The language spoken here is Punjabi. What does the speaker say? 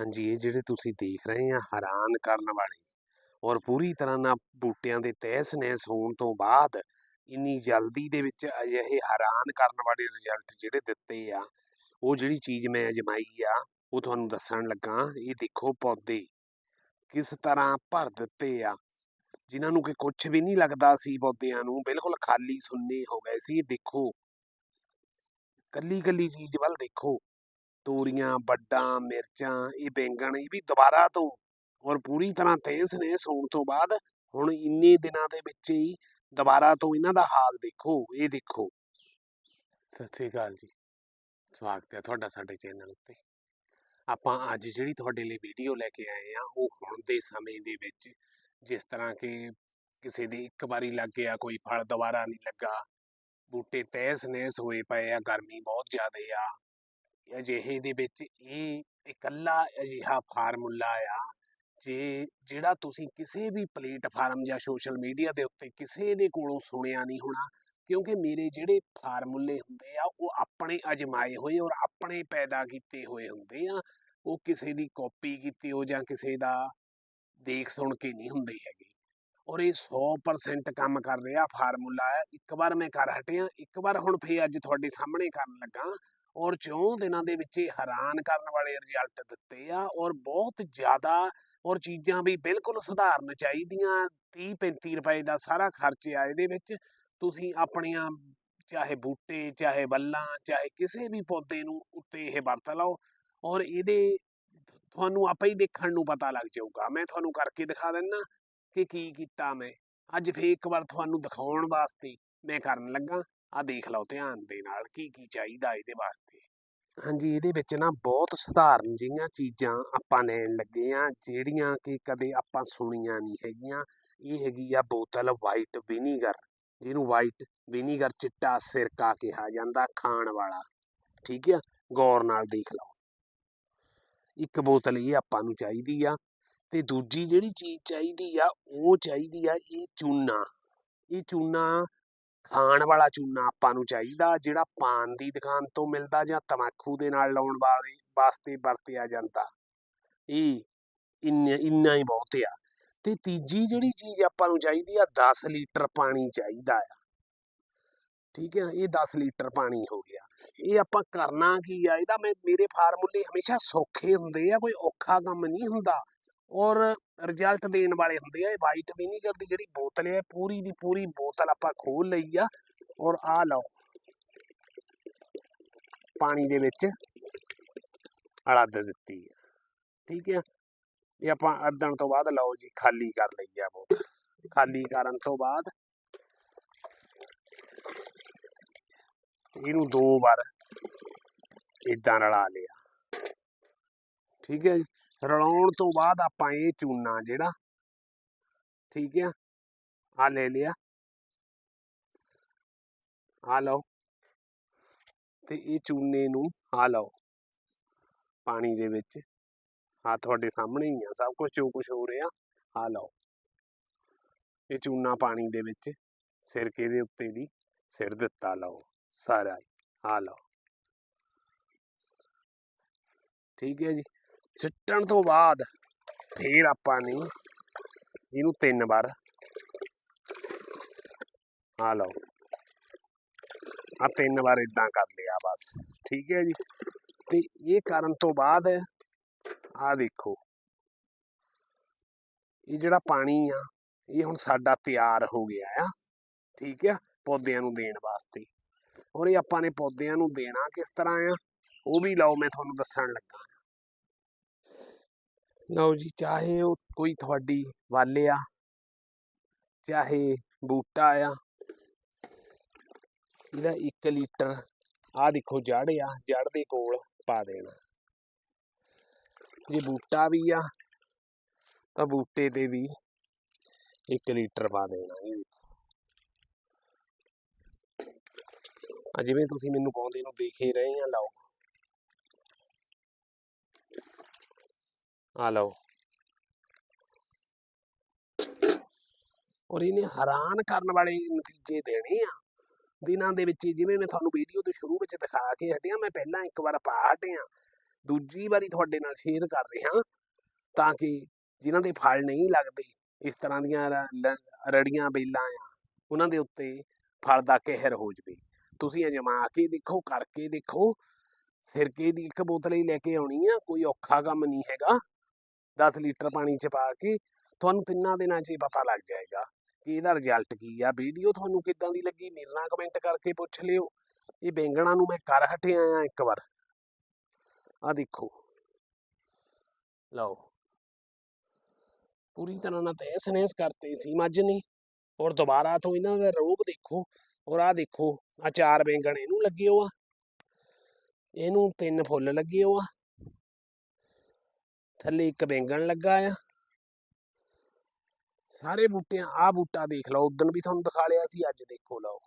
ਹਾਂਜੀ, ਇਹ ਜਿਹੜੇ ਤੁਸੀਂ ਦੇਖ ਰਹੇ ਆ, ਹੈਰਾਨ ਕਰਨ ਵਾਲੇ। ਔਰ ਪੂਰੀ ਤਰ੍ਹਾਂ ਨਾਲ ਬੂਟਿਆਂ ਦੇ ਤਹਿਸ ਨਹਿਸ ਹੋਣ ਤੋਂ ਬਾਅਦ ਇੰਨੀ ਜਲਦੀ ਦੇ ਵਿੱਚ ਅਜਿਹੇ ਹੈਰਾਨ ਕਰਨ ਵਾਲੇ ਰਿਜ਼ਲਟ ਜਿਹੜੇ ਦਿੱਤੇ ਆ, ਉਹ ਜਿਹੜੀ ਚੀਜ਼ ਮੈਂ ਅਜਮਾਈ ਆ, ਉਹ ਤੁਹਾਨੂੰ ਦੱਸਣ ਲੱਗਾ, ਇਹ ਦੇਖੋ ਪੌਦੇ ਕਿਸ ਤਰ੍ਹਾਂ ਭਰ ਦਿੱਤੇ ਆ। ਜਿਨ੍ਹਾਂ ਨੂੰ ਕਿ ਕੁਝ ਵੀ ਨਹੀਂ ਲੱਗਦਾ ਸੀ ਪੌਦਿਆਂ ਨੂੰ, ਬਿਲਕੁਲ ਖਾਲੀ ਸੁੰਨੇ ਹੋ ਗਏ ਸੀ। ਦੇਖੋ ਕੱਲੀ ਕੱਲੀ ਚੀਜ਼ ਵੱਲ ਦੇਖੋ। ਤੋਰੀਆਂ, ਵੱਡਾਂ, ਮਿਰਚਾਂ, ਇਹ ਬੈਂਗਣ, ਇਹ ਵੀ ਦੁਬਾਰਾ ਤੋਂ ਔਰ ਪੂਰੀ ਤਰ੍ਹਾਂ ਤੇਜ਼ ਨੇ ਸੌਣ ਤੋਂ ਬਾਅਦ, ਹੁਣ ਇੰਨੇ ਦਿਨਾਂ ਦੇ ਵਿੱਚ ਹੀ ਦੁਬਾਰਾ ਤੋਂ ਇਹਨਾਂ ਦਾ ਹਾਲ ਦੇਖੋ, ਇਹ ਦੇਖੋ। ਸਤਿ ਸ੍ਰੀ ਅਕਾਲ ਜੀ। ਸਵਾਗਤ ਹੈ ਤੁਹਾਡਾ ਸਾਡੇ ਚੈਨਲ ਉੱਤੇ। ਆਪਾਂ ਅੱਜ ਜਿਹੜੀ ਤੁਹਾਡੇ ਲਈ ਵੀਡੀਓ ਲੈ ਕੇ ਆਏ ਆ ਉਹ ਹੁਣ ਦੇ ਸਮੇਂ ਦੇ ਵਿੱਚ, ਜਿਸ ਤਰ੍ਹਾਂ ਕਿ ਕਿਸੇ ਦੇ ਇੱਕ ਵਾਰੀ ਲੱਗ ਗਿਆ, ਕੋਈ ਫਲ ਦੁਬਾਰਾ ਨਹੀਂ ਲੱਗਾ, ਬੂਟੇ ਤਹਿਸ ਨਹਿਸ ਹੋਏ ਪਏ ਆ, ਗਰਮੀ ਬਹੁਤ ਜ਼ਿਆਦਾ ਆ ਅਜਿਹੇ ਦੇ ਵਿੱਚ ਇਹ ਇਕੱਲਾ ਅਜਿਹਾ ਫਾਰਮੂਲਾ ਆ, ਜੇ ਜਿਹੜਾ ਤੁਸੀਂ ਕਿਸੇ ਵੀ ਪਲੇਟਫਾਰਮ ਜਾਂ ਸੋਸ਼ਲ ਮੀਡੀਆ ਦੇ ਉੱਤੇ ਕਿਸੇ ਦੇ ਕੋਲੋਂ ਸੁਣਿਆ ਨਹੀਂ ਹੋਣਾ, ਕਿਉਂਕਿ ਮੇਰੇ ਜਿਹੜੇ ਫਾਰਮੂਲੇ ਹੁੰਦੇ ਆ, ਉਹ ਆਪਣੇ ਅਜਮਾਏ ਹੋਏ ਔਰ ਆਪਣੇ ਪੈਦਾ ਕੀਤੇ ਹੋਏ ਹੁੰਦੇ ਆ, ਉਹ ਕਿਸੇ ਦੀ ਕਾਪੀ ਕੀਤੀ ਹੋ ਜਾਂ ਕਿਸੇ ਦਾ ਦੇਖ ਸੁਣ ਕੇ ਨਹੀਂ ਹੁੰਦੇ ਹੈਗੇ। ਔਰ ਇਹ 100% ਕੰਮ ਕਰ ਰਿਹਾ ਫਾਰਮੂਲਾ ਹੈ ਇੱਕ ਵਾਰ ਮੈਂ ਕਰ ਹਟਿਆ, ਇੱਕ ਵਾਰ ਹੁਣ ਫੇਰ ਅੱਜ ਤੁਹਾਡੇ ਸਾਹਮਣੇ ਕਰਨ ਲੱਗਾ। ਔਰ ਚੌਂ ਦਿਨਾਂ ਦੇ ਵਿੱਚ ਹੈਰਾਨ ਕਰਨ ਵਾਲੇ ਰਿਜ਼ਲਟ ਦਿੱਤੇ ਆ ਔਰ ਬਹੁਤ ਜ਼ਿਆਦਾ ਔਰ ਚੀਜ਼ਾਂ ਵੀ ਬਿਲਕੁਲ ਸੁਧਾਰਨ ਚਾਹੀਦੀਆਂ 30 35 ਰੁਪਏ ਦਾ ਸਾਰਾ ਖਰਚ ਆ ਇਹਦੇ ਵਿੱਚ। ਤੁਸੀਂ ਆਪਣੀਆਂ ਚਾਹੇ ਬੂਟੇ, ਚਾਹੇ ਬੱਲਾਂ ਚਾਹੇ ਕਿਸੇ ਵੀ ਪੌਦੇ ਨੂੰ ਉੱਤੇ ਇਹ ਵਰਤ ਲਓ ਔਰ ਇਹਦੇ ਤੁਹਾਨੂੰ ਆਪੇ ਹੀ ਦੇਖਣ ਨੂੰ ਪਤਾ ਲੱਗ ਜਾਊਗਾ। ਮੈਂ ਤੁਹਾਨੂੰ ਕਰਕੇ ਦਿਖਾ ਦਿੰਨਾ ਕਿ ਕੀ ਕੀਤਾ ਮੈਂ। ਅੱਜ ਫੇਰ ਇੱਕ ਵਾਰ ਤੁਹਾਨੂੰ ਦਿਖਾਉਣ ਵਾਸਤੇ ਮੈਂ ਕਰਨ ਲੱਗਾ। ਆ ਦੇਖ ਲਓ ਧਿਆਨ ਦੇ ਨਾਲ ਕੀ ਕੀ ਚਾਹੀਦਾ ਇਹਦੇ ਵਾਸਤੇ। ਹਾਂਜੀ, ਇਹਦੇ ਵਿੱਚ ਨਾ ਬਹੁਤ ਸਧਾਰਨ ਜਿਹੀਆਂ ਚੀਜ਼ਾਂ ਆਪਾਂ ਲੈਣ ਲੱਗੇ ਆ, ਜਿਹੜੀਆਂ ਕਿ ਕਦੇ ਆਪਾਂ ਸੁਣੀਆਂ ਨਹੀਂ ਹੈਗੀਆਂ। ਇਹ ਹੈਗੀ ਆ ਬੋਤਲ ਵਾਈਟ ਵਿਨੀਗਰ ਜਿਹਨੂੰ ਵਾਈਟ ਵਿਨੀਗਰ ਚਿੱਟਾ ਸਿਰਕਾ ਕਿਹਾ ਜਾਂਦਾ, ਖਾਣ ਵਾਲਾ। ਠੀਕ ਆ? ਗੌਰ ਨਾਲ ਦੇਖ ਲਓ। ਇੱਕ ਬੋਤਲ ਇਹ ਆਪਾਂ ਨੂੰ ਚਾਹੀਦੀ ਆ, ਤੇ ਦੂਜੀ ਜਿਹੜੀ ਚੀਜ਼ ਚਾਹੀਦੀ ਆ, ਉਹ ਚਾਹੀਦੀ ਆ ਇਹ ਚੂਨਾ। ਇਹ ਚੂਨਾ ਖਾਣ ਵਾਲਾ ਚੂਨਾ ਆਪਾਂ ਨੂੰ ਚਾਹੀਦਾ, ਜਿਹੜਾ ਪਾਨ ਦੀ ਦੁਕਾਨ ਤੋਂ ਮਿਲਦਾ ਜਾਂ ਤਮਾਕੂ ਦੇ ਨਾਲ ਲਾਉਣ ਵਾਲੇ ਵਾਸਤੇ ਵਰਤਿਆ ਜਾਂਦਾ। ਇਹ ਇੰਨਾ ਇੰਨਾ ਹੀ ਬਹੁਤ ਆ। ਤੇ ਤੀਜੀ ਜਿਹੜੀ ਚੀਜ਼ ਆਪਾਂ ਨੂੰ ਚਾਹੀਦੀ ਆ 10 ਲੀਟਰ ਪਾਣੀ ਚਾਹੀਦਾ ਆ। ਠੀਕ ਹੈ ਇਹ 10 ਲੀਟਰ ਪਾਣੀ ਹੋ ਗਿਆ। ਇਹ ਆਪਾਂ ਕਰਨਾ ਕੀ ਆ, ਇਹਦਾ ਮੈਂ, ਮੇਰੇ ਫਾਰਮੂਲੇ ਹਮੇਸ਼ਾ ਸੌਖੇ ਹੁੰਦੇ ਆ, ਕੋਈ ਔਖਾ ਕੰਮ ਨਹੀਂ ਹੁੰਦਾ। ਔਰ ਰਿਜ਼ਲਟ ਦੇਣ ਵਾਲੇ ਹੁੰਦੇ ਆ, ਇਹ ਵਾਈਟ ਵਿਨੀਗਰ ਦੀ ਜਿਹੜੀ ਬੋਤਲ ਹੈ, ਪੂਰੀ ਦੀ ਪੂਰੀ ਬੋਤਲ ਆਪਾਂ ਖੋਲ ਲਈ ਆ ਔਰ ਆ ਲਓ। ਪਾਣੀ ਦੇ ਵਿੱਚ ਅੜਦ ਦਿੱਤੀ ਹੈ ਠੀਕ ਹੈ? ਇਹ ਆਪਾਂ ਅੱਧਣ ਤੋਂ ਬਾਅਦ ਲਓ ਜੀ, ਖਾਲੀ ਕਰ ਲਈ ਆ ਬੋਤਲ। ਖਾਲੀ ਕਰਨ ਤੋਂ ਬਾਅਦ ਇਹਨੂੰ ਦੋ ਵਾਰ ਇਦਾਂ ਰਲਾ ਲਿਆ। ਠੀਕ ਹੈ ਜੀ? ਰਲਾਉਣ ਤੋਂ ਬਾਅਦ ਆਪਾਂ ਇਹ ਚੂਨਾ ਜਿਹੜਾ, ਠੀਕ ਹੈ ਆ ਲੈ ਲਿਆ। ਆ ਲਓ। ਤੇ ਇਹ ਚੂਨੇ ਨੂੰ ਆ ਲਓ, ਪਾਣੀ ਦੇ ਵਿੱਚ। ਆ ਤੁਹਾਡੇ ਸਾਹਮਣੇ ਹੀ ਆ, ਸਭ ਕੁਝ ਜੋ ਕੁਝ ਹੋ ਰਿਹਾ ਆ ਲਓ। ਇਹ ਚੂਨਾ ਪਾਣੀ ਦੇ ਵਿੱਚ, ਸਿਰਕੇ ਦੇ ਉੱਤੇ ਦੀ ਸਿਰ ਦਿੱਤਾ, ਲਓ, ਸਾਰਾ ਆ ਲਓ। ਠੀਕ ਹੈ ਜੀ। ਸਿੱਟਣ ਤੋਂ ਬਾਅਦ ਫੇਰ ਆਪਾਂ ਨੇ ਇਹਨੂੰ ਤਿੰਨ ਵਾਰ ਆ ਲਓ। ਆ ਤਿੰਨ ਵਾਰ ਇਦਾਂ ਕਰ ਲਿਆ ਬਸ। ਠੀਕ ਹੈ ਜੀ? ਤੇ ਇਹ ਕਰਨ ਤੋਂ ਬਾਅਦ ਆ ਦੇਖੋ। ਇਹ ਜਿਹੜਾ ਪਾਣੀ ਆ, ਇਹ ਹੁਣ ਸਾਡਾ ਤਿਆਰ ਹੋ ਗਿਆ ਆ। ਠੀਕ ਆ? ਪੌਦਿਆਂ ਨੂੰ ਦੇਣ ਵਾਸਤੇ। ਔਰ ਇਹ ਆਪਾਂ ਨੇ ਪੌਦਿਆਂ ਨੂੰ ਦੇਣਾ ਕਿਸ ਤਰ੍ਹਾਂ ਆ? ਉਹ ਵੀ ਲਓ, ਮੈਂ ਤੁਹਾਨੂੰ ਦੱਸਣ ਲੱਗਾ। ਲਓ ਜੀ, ਚਾਹੇ ਉਹ ਕੋਈ ਤੁਹਾਡੀ ਵੱਲ ਆ, ਚਾਹੇ ਬੂਟਾ ਆ, ਇਹਦਾ 1 ਲੀਟਰ ਆ ਦੇਖੋ ਜੜ ਆ, ਜੜ ਦੇ ਕੋਲ ਪਾ ਦੇਣਾ। ਜੇ ਬੂਟਾ ਵੀ ਆ, ਤਾਂ ਬੂਟੇ ਤੇ ਵੀ 1 ਲੀਟਰ ਪਾ ਦੇਣਾ ਇਹ ਆ ਜਿਵੇਂ ਤੁਸੀਂ ਮੈਨੂੰ ਪਾਉਂਦੇ ਨੂੰ ਦੇਖ ਹੀ ਰਹੇ ਆ, ਲਓ। ਆ ਲਓ ਔਰ ਇਹਨੇ ਹੈਰਾਨ ਕਰਨ ਵਾਲੇ ਨਤੀਜੇ ਦੇਣੇ ਆ ਦਿਨਾਂ ਦੇ ਵਿੱਚ ਜਿਵੇਂ ਮੈਂ ਤੁਹਾਨੂੰ ਵੀਡੀਓ ਦੇ ਸ਼ੁਰੂ ਵਿੱਚ ਦਿਖਾ ਕੇ ਹਟਿਆ ਮੈਂ ਪਹਿਲਾਂ ਇੱਕ ਵਾਰ ਪਾ ਹਟਿਆ ਦੂਜੀ ਵਾਰੀ ਤੁਹਾਡੇ ਨਾਲ ਸ਼ੇਅਰ ਕਰ ਰਿਹਾ ਤਾਂ ਕਿ ਜਿਨ੍ਹਾਂ ਦੇ ਫਲ ਨਹੀਂ ਲੱਗਦੇ ਇਸ ਤਰ੍ਹਾਂ ਦੀਆਂ ਰੜੀਆਂ ਬੇਲਾਂ ਆ ਉਹਨਾਂ ਦੇ ਉੱਤੇ ਫਲ ਦਾ ਕਹਿਰ ਹੋ ਜਵੇ ਤੁਸੀਂ ਅਜਮਾ ਕੇ ਦੇਖੋ ਕਰਕੇ ਦੇਖੋ ਸਿਰਕੇ ਦੀ ਇੱਕ ਬੋਤਲ ਹੀ ਲੈ ਕੇ ਆਉਣੀ ਆ ਕੋਈ ਔਖਾ ਕੰਮ ਨਹੀਂ ਹੈਗਾ 10 ਲੀਟਰ ਪਾਣੀ ਚ ਪਾ ਕੇ ਤੁਹਾਨੂੰ ਤਿੰਨਾਂ ਦਿਨਾਂ 'ਚ ਹੀ ਪਤਾ ਲੱਗ ਜਾਏਗਾ ਕਿ ਇਹਦਾ ਰਿਜ਼ਲਟ ਕੀ ਆ। ਵੀਡੀਓ ਤੁਹਾਨੂੰ ਕਿੱਦਾਂ ਦੀ ਲੱਗੀ ਮੇਰੇ ਨਾਲ ਕਮੈਂਟ ਕਰਕੇ ਪੁੱਛ ਲਿਓ। ਇਹ ਬੈਂਗਣਾ ਨੂੰ ਮੈਂ ਕਰ ਹਟਿਆ ਆ ਇੱਕ ਵਾਰ। ਆ ਦੇਖੋ। ਲਓ। ਪੂਰੀ ਤਰ੍ਹਾਂ ਨਾਲ ਤਹਿਸ ਨਹਿਸ ਕਰਤੇ ਸੀ ਮੱਝ ਨੇ। ਔਰ ਦੁਬਾਰਾ ਤੋਂ ਇਹਨਾਂ ਦਾ ਰੂਪ ਦੇਖੋ। ਔਰ ਆ ਦੇਖੋ ਆ ਚਾਰ ਬੈਂਗਣ ਇਹਨੂੰ ਲੱਗੇ ਹੋ ਆ ਇਹਨੂੰ ਤਿੰਨ ਫੁੱਲ ਲੱਗੇ ਹੋ ਆ ਥੱਲੇ ਇੱਕ ਬੈਂਗਣ ਲੱਗਾ ਆ। ਸਾਰੇ ਬੂਟਿਆਂ ਆ ਬੂਟਾ ਦੇਖ ਲਓ ਉਦੋਂ ਵੀ ਤੁਹਾਨੂੰ ਦਿਖਾ ਲਿਆ ਸੀ, ਅੱਜ ਦੇਖੋ ਲਓ।